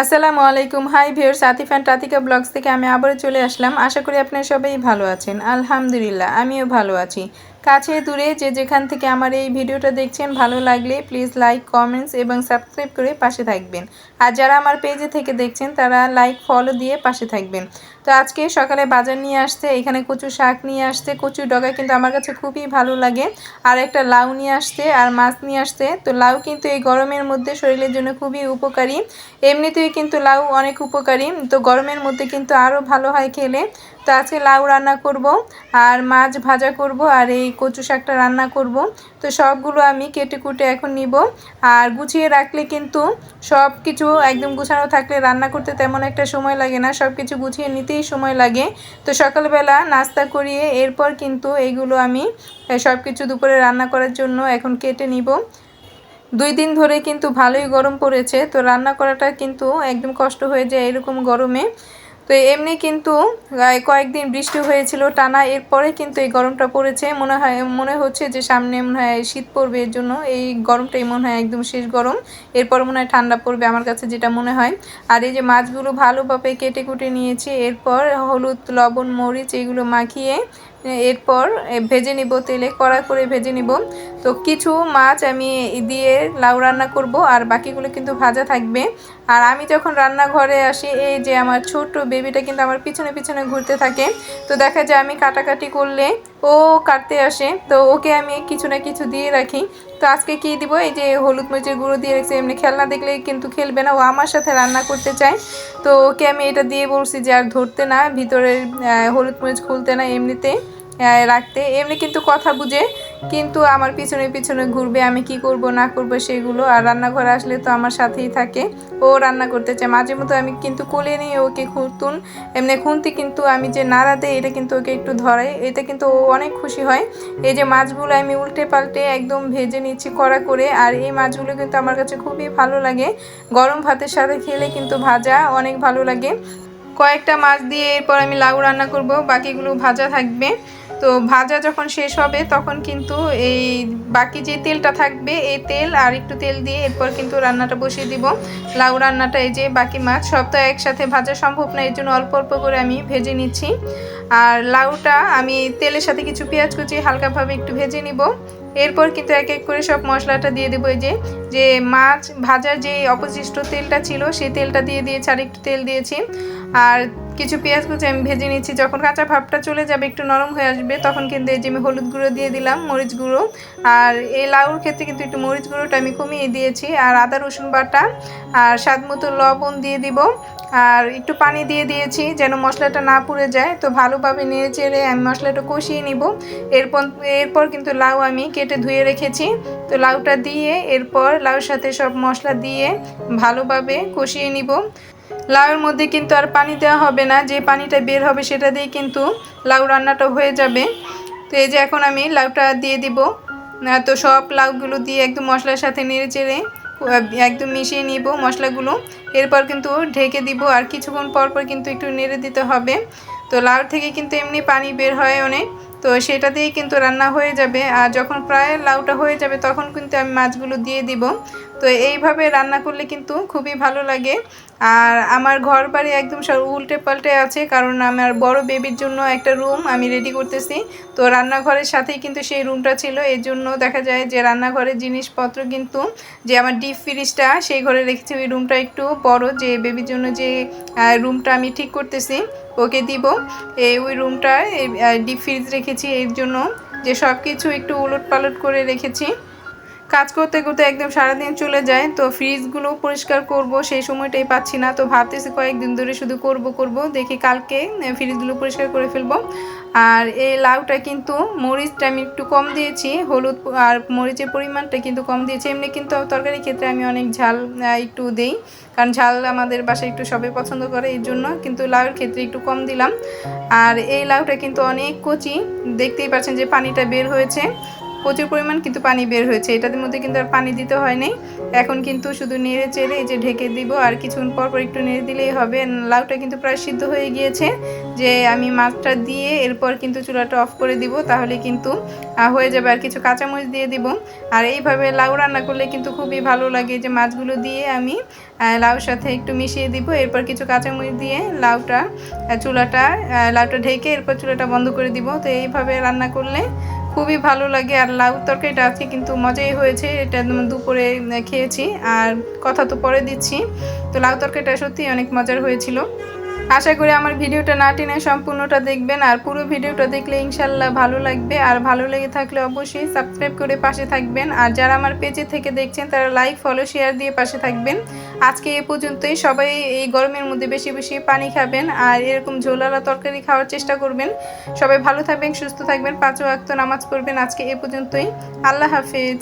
আসসালামু আলাইকুম। Hi viewers Atif and Ratika blogs থেকে আমি আবারও চলে আসলাম। আশা করি আপনারা সবাই ভালো আছেন। আলহামদুলিল্লাহ, আমিও ভালো আছি। কাছে দূরে যে যেখান থেকে আমার এই ভিডিওটা দেখছেন, ভালো লাগলে প্লিজ লাইক কমেন্টস এবং সাবস্ক্রাইব করে পাশে থাকবেন। আর যারা আমার পেজে থেকে দেখছেন, তারা লাইক ফলো দিয়ে পাশে থাকবেন। তো আজকে সকালে বাজার নিয়ে আসতে এখানে কচু শাক নিয়ে আসতে কচু ডগা কিন্তু আমার কাছে খুবই ভালো লাগে। আর একটা লাউ নিয়ে আসতে আর মাছ নিয়ে আসতে তো লাউ কিন্তু এই গরমের মধ্যে শরীরের জন্য খুবই উপকারী। এমনিতেই কিন্তু লাউ অনেক উপকারী। তো গরমের মধ্যে কিন্তু আরও ভালো হয় খেলে। তো আজকে লাউ রান্না করব, আর মাছ ভাজা করব, আর এই কচু শাকটা রান্না করব। তো সবগুলো আমি কেটে কুটে এখন নিব। আর গুছিয়ে রাখলে কিন্তু সব কিছু একদম গুছানো থাকলে রান্না করতে তেমন একটা সময় লাগে না। সব কিছু গুছিয়ে নিতেই সময় লাগে। তো সকালবেলা নাস্তা করিয়ে এরপর কিন্তু এইগুলো আমি সব কিছু দুপুরে রান্না করার জন্য এখন কেটে নিব। দুই দিন ধরে কিন্তু ভালোই গরম পড়েছে। তো রান্না করাটা কিন্তু একদম কষ্ট হয়ে যায় এরকম গরমে। তো এমনি কিন্তু কয়েকদিন বৃষ্টি হয়েছিল, টানা এরপরে কিন্তু এই গরমটা পড়েছে। মনে হয়, মনে হচ্ছে যে সামনে মনে হয় শীত পড়বে এর জন্য। এই গরমটাই মনে হয় একদম শেষ গরম। এরপর মনে হয় ঠান্ডা পড়বে আমার কাছে যেটা মনে হয়। আর এই যে মাছগুলো ভালোভাবে কেটে কুটে নিয়েছি, এরপর হলুদ, লবণ, মরিচ এগুলো মাখিয়ে এরপর ভেজে নিব, তেলে কড়া করে ভেজে নিব। তো কিছু মাছ আমি দিয়ে লাউ রান্না করব আর বাকিগুলো কিন্তু ভাজা থাকবে। আর আমি যখন রান্নাঘরে আসি, এই যে আমার ছোট্ট বেবিটা কিন্তু আমার পিছনে পিছনে ঘুরতে থাকে। তো দেখা যায় আমি কাটাকাটি করলে ও কাটতে আসে, তো ওকে আমি কিছু না কিছু দিয়ে রাখি। তো আজকে কি দিব? এই যে হলুদ মরিচের গুঁড়ো দিয়ে রেখেছি, এমনি খেলনা দেখলে কিন্তু খেলবে না। ও আমার সাথে রান্না করতে চায়, তো ওকে আমি এটা দিয়ে বলছি যে আর ধরতে না, ভিতরের হলুদ মরিচ খুলতে না এমনিতে রাখতে। এমনি কিন্তু কথা বুঝে কিন্তু আমার পিছনে পিছনে ঘুরবে, আমি কি করব, না করব সেগুলো। আর রান্নাঘরে আসলে তো আমার সাথেই থাকে। ও রান্না করতে চায় মাঝে মতো আমি কিন্তু কোলে নিয়ে ওকে খুঁতুন, এমনি খুনতে কিন্তু আমি যে নাড়া দেই, এটা কিন্তু ওকে একটু ধরাই। এটা কিন্তু ও অনেক খুশি হয়। এই যে মাছগুলো আমি উল্টে পাল্টে একদম ভেজে নিচ্ছি কড়া করে, আর এই মাছগুলো কিন্তু আমার কাছে খুবই ভালো লাগে। গরম ভাতের সাথে খেলে কিন্তু ভাজা অনেক ভালো লাগে। কয়েকটা মাছ দিয়ে এরপর আমি লাউ রান্না করব, বাকিগুলো ভাজা থাকবে। তো ভাজা যখন শেষ হবে, তখন কিন্তু এই বাকি যে তেলটা থাকবে, এই তেল আর একটু তেল দিয়ে এরপর কিন্তু রান্নাটা বসিয়ে দিব। লাউ রান্নাটা, এই যে বাকি মাছ, সব তো একসাথে ভাজা সম্ভব না এর জন্য অল্প অল্প করে আমি ভেজে নিচ্ছি। আর লাউটা আমি তেলের সাথে কিছু পেঁয়াজ কুচি হালকাভাবে একটু ভেজে নিব। এরপর কিন্তু এক এক করে সব মশলাটা দিয়ে দেবো, এই যে যে মাছ ভাজার যে অবশিষ্ট তেলটা ছিল, সেই তেলটা দিয়ে দিয়েছি আর একটু তেল দিয়েছি। আর কিছু পেঁয়াজ কুচি আমি ভেজে নিচ্ছি। যখন কাঁচা ভাবটা চলে যাবে, একটু নরম হয়ে আসবে, তখন কিন্তু এই যে আমি হলুদ গুঁড়ো দিয়ে দিলাম, মরিচ গুঁড়ো। আর এই লাউর ক্ষেত্রে কিন্তু একটু মরিচ গুঁড়োটা আমি কমিয়ে দিয়েছি। আর আদা, রসুন বাটা আর স্বাদ মতো লবণ দিয়ে দিব। আর একটু পানি দিয়ে দিয়েছি যেন মশলাটা না পুড়ে যায়। তো ভালোভাবে নেড়ে চেড়ে আমি মশলাটা কষিয়ে নিব। এরপর এরপর কিন্তু লাউ আমি কেটে ধুয়ে রেখেছি। তো লাউটা দিয়ে এরপর লাউর সাথে সব মশলা দিয়ে ভালোভাবে কষিয়ে নিব। লাউয়ের মধ্যে কিন্তু আর পানি দেওয়া হবে না, যে পানিটা বের হবে সেটা দিয়ে কিন্তু লাউ রান্নাটা হয়ে যাবে। তো এই যে এখন আমি লাউটা দিয়ে দিব। তো সব লাউগুলো দিয়ে একদম মশলার সাথে নেড়ে চেড়ে একদম মিশিয়ে নিব মশলাগুলো। এরপর কিন্তু ঢেকে দিব আর কিছুক্ষণ পর পর কিন্তু একটু নেড়ে দিতে হবে। তো লাউ থেকে কিন্তু এমনি পানি বের হয় অনেক। তো সেটা দিয়েই কিন্তু রান্না হয়ে যাবে। আর যখন প্রায় লাউটা হয়ে যাবে তখন কিন্তু আমি মাছগুলো দিয়ে দিব। তো এইভাবে রান্না করলে কিন্তু খুবই ভালো লাগে। আর আমার ঘর বাড়ি একদম সব উল্টে পাল্টে আছে, কারণ আমার বড় বেবির জন্য একটা রুম আমি রেডি করতেছি। তো রান্নাঘরের সাথেই কিন্তু সেই রুমটা ছিল। এর জন্য দেখা যায় যে রান্নাঘরের জিনিসপত্র কিন্তু যে আমার ডিপ ফ্রিজটা সেই ঘরে রেখেছি। ওই রুমটা একটু বড়, যে বেবির জন্য যে রুমটা আমি ঠিক করতেছি, ওকে দিব। এই ওই রুমটা ডিপ ফ্রিজ রেখেছি। এর জন্য যে সব কিছু একটু উলট পালট করে রেখেছি। কাজ করতে করতে একদম সারাদিন চলে যায়, তো ফ্রিজগুলো পরিষ্কার করব, সেই সময়টাই পাচ্ছি না, তো ভাবতেছি কয়েকদিন ধরে শুধু করব করব, দেখি কালকে ফ্রিজগুলো পরিষ্কার করে ফেলব। আর এই লাউটা কিন্তু মরিচটা আমি একটু কম দিয়েছি, হলুদ আর মরিচের পরিমাণটা কিন্তু কম দিয়েছি, এমনি কিন্তু তরকারির ক্ষেত্রে আমি অনেক ঝাল একটু দেই, কারণ ঝাল আমাদের বাসায় একটু সবাই পছন্দ করে এর জন্য কিন্তু লাউয়ের ক্ষেত্রে একটু কম দিলাম। আর এই লাউটা কিন্তু অনেক কচি, দেখতেই পাচ্ছেন যে পানিটা বের হয়েছে। প্রচুর পরিমাণ কিন্তু পানি বের হয়েছে। এটার মধ্যে কিন্তু আর পানি দিতে হয় নাই। এখন কিন্তু শুধু নেড়ে চেড়ে এই যে ঢেকে দিব আর কিছুক্ষণ পর পর একটু নেড়ে দিলেই হবে। লাউটা কিন্তু প্রায় সিদ্ধ হয়ে গিয়েছে। যে আমি মাছটা দিয়ে এরপর কিন্তু চুলাটা অফ করে দিব তাহলে কিন্তু হয়ে যাবে। আর কিছু কাঁচামরিচ দিয়ে দিব। আর এইভাবে লাউ রান্না করলে কিন্তু খুবই ভালো লাগে যে মাছগুলো দিয়ে আমি লাউর সাথে একটু মিশিয়ে দিব। এরপর কিছু কাঁচামরিচ দিয়ে লাউটা চুলাটা লাউটা ঢেকে এরপর চুলাটা বন্ধ করে দিব। তো এইভাবে রান্না করলে খুবই ভালো লাগে আর লাউ তরকারিটা আজকে কিন্তু মজাই হয়েছে। এটা দুপুরে খেয়েছি। আর কথা তো পরে দিচ্ছি। তো লাউ তরকারিটা সত্যি অনেক মজার হয়েছিল। আশা করি আমার ভিডিওটা না টেনে সম্পূর্ণটা দেখবেন আর পুরো ভিডিওটা দেখলে ইনশাল্লাহ ভালো লাগবে। আর ভালো লেগে থাকলে অবশ্যই সাবস্ক্রাইব করে পাশে থাকবেন। আর যারা আমার পেজে থেকে দেখছেন, তারা লাইক ফলো শেয়ার দিয়ে পাশে থাকবেন। আজকে এ পর্যন্তই। সবাই এই গরমের মধ্যে বেশি বেশি পানি খাবেন আর এরকম ঝোলালা তরকারি খাওয়ার চেষ্টা করবেন। সবাই ভালো থাকবেন, সুস্থ থাকবেন পাঁচ ওয়াক্ত নামাজ পড়বেন আজকে এ পর্যন্তই। আল্লাহ হাফেজ।